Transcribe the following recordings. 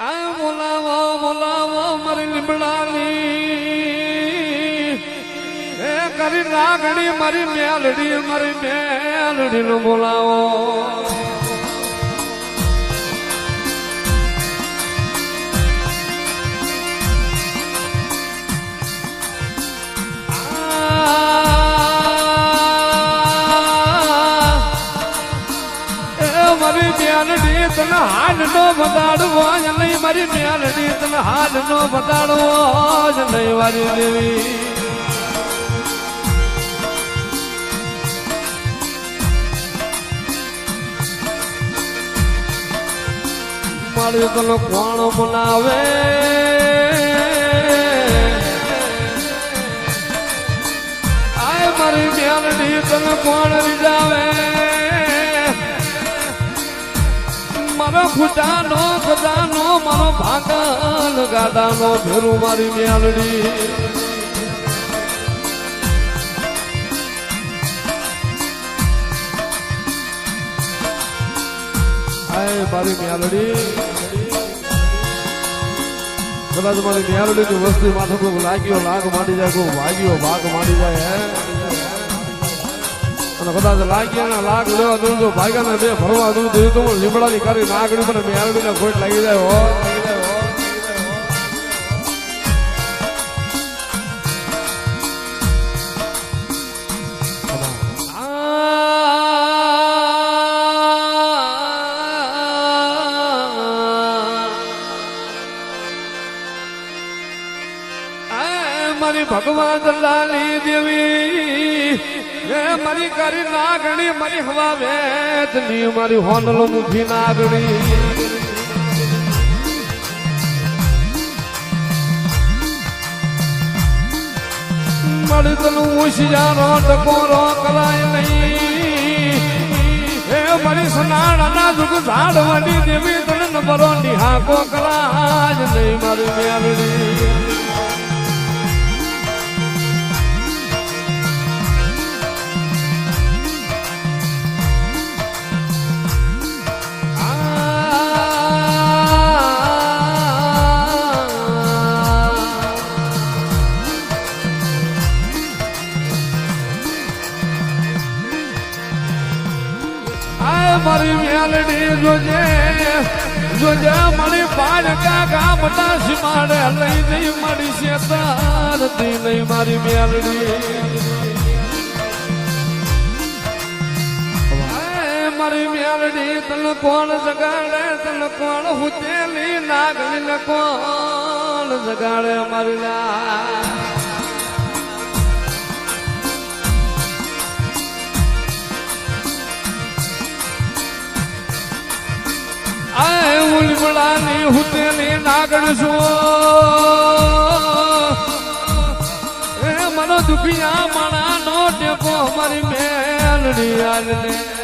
આ બોલાવો બોલાવો મારી લીમડાની. એ કરી નાગણી મારી મેલડી મારી મેલડી નું બોલાવો મારી મેલડી તને હાલ નો બગાડવો જ નહીં મારી મેલડી તને હાલ નો બગાડવો જ નહીં મારી દેવી. મારી તને કોણ બનાવે મારી મેલડી તને કોણ રીઝાવે મારો ખુદાનો ખજાનો મારો ભાગલ ગાદાનો ભેરું મારી મેલડી. હાય, મારી મેલડી. કદાચ મારી મેલડી વસ્તી માથે કોઈ લાગ્યો, લાગ માંડી જાય, કોઈ વાગ્યો ભાગ માંડી જાય, હે? અને કદાચ લાગ્યા ના લાગ લેવા દઉં તો ભાગ્યા ને બે ભરવા દઉં તો તો લીમડાની કરી નાગડી પર મેળવીને ખોટ લાગી જાય હો. ભગવાન લાલી મારી કરી નાગણી મારી હવા વેદની, મારી હોનલો મુઠી નાગણી મારી તનું ઉશિયારો ટકોરો કરાય નહીં. હે મારી સનાળાના દુઃખ ઝાડ વડી દેવી તને નંબરો નિહાકો કરાય નહીં, મારી મેળવી કાકા મારે લઈ જઈ મારી શેતારતી લઈ મારી મેલડી. મારી મેલડી, તને કોણ જગાડે? તને કોણ હુતેલી નાગલી કોણ જગાડે મારી ના ઉલબડાની હુતેલી નાગણ છો એ મનો દુખિયા માણા નો ટેકો મારી મેલડી આલને.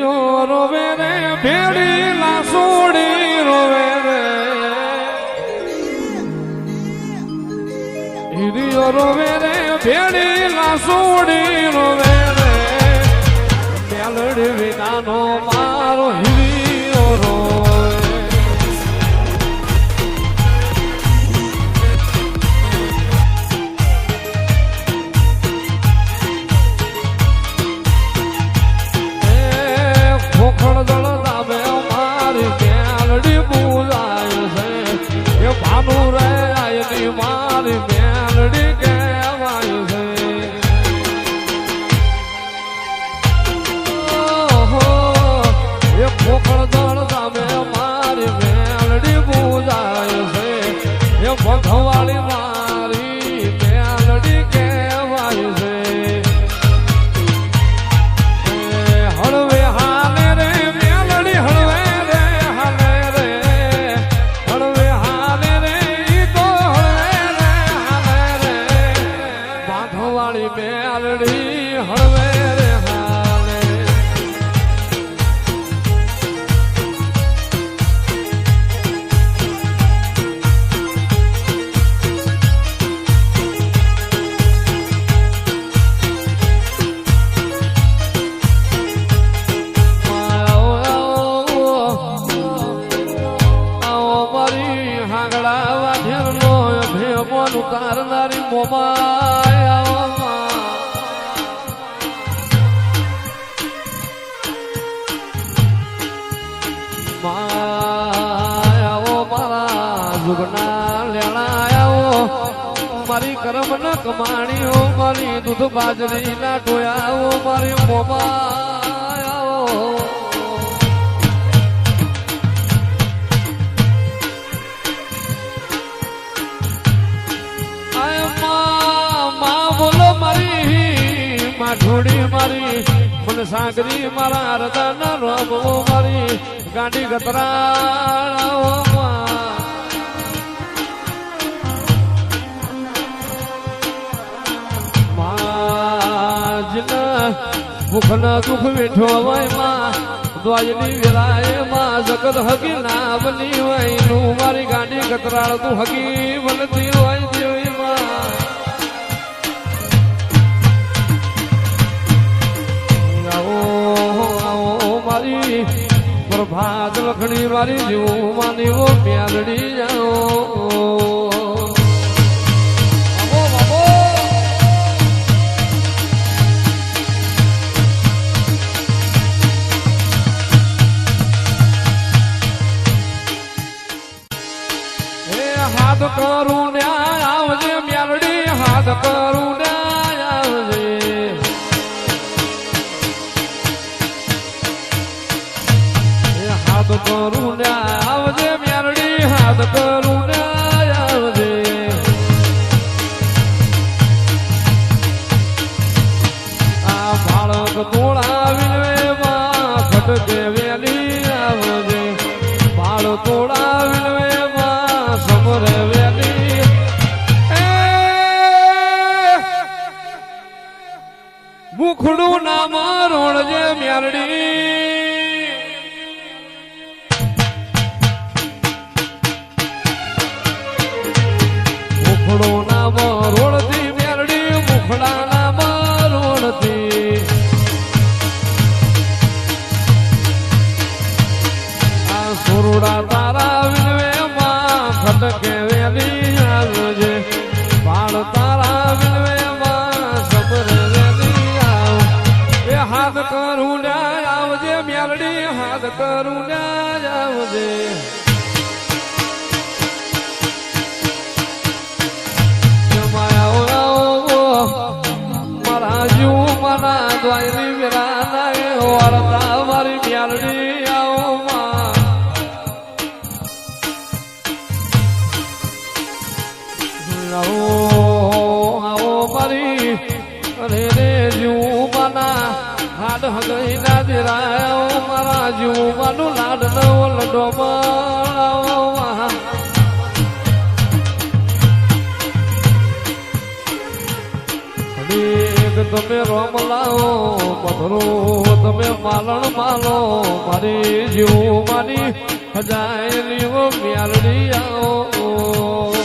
હિરિયો રોવે રે ભેડી લાસોડી રોવે રે. હિરિયો રોવે રે ભેડી લાસોડી રોવે ભેમોન કારનારી મોમાય આવો માં. માય આવો મારા જુગના લેણાયાઓ મારી કરમ ન કમાણીઓ, મારી દૂધ બાજરી ના ટોયાઓ મારી મોમાય મારી, ફૂલ સાગરી મારા હરદન રોબો મારી, ગાંડી ગતરા ભૂખના દુઃખ મીઠો હોયમાં દ્વાજની વિરાયમાં જગત હકી ના બની હોયનું મારી ગાંડી કતરાળ તું હકી બનતી હોય પ્રભાત લખણી વાળી જીવું માની મ્યાલડી જાઓ. હાથ કરું આવજે મ્યારડી હાથ કરું આવજે. આ મુખડું ના નાય વારતા મારી મેલડી આવો આવો આવો મારી અરે રે તમે રોમ લાવો પથરો તમે માલણ માલો મારી જીવમાની હજાયેલી મ્યાલડી આવો.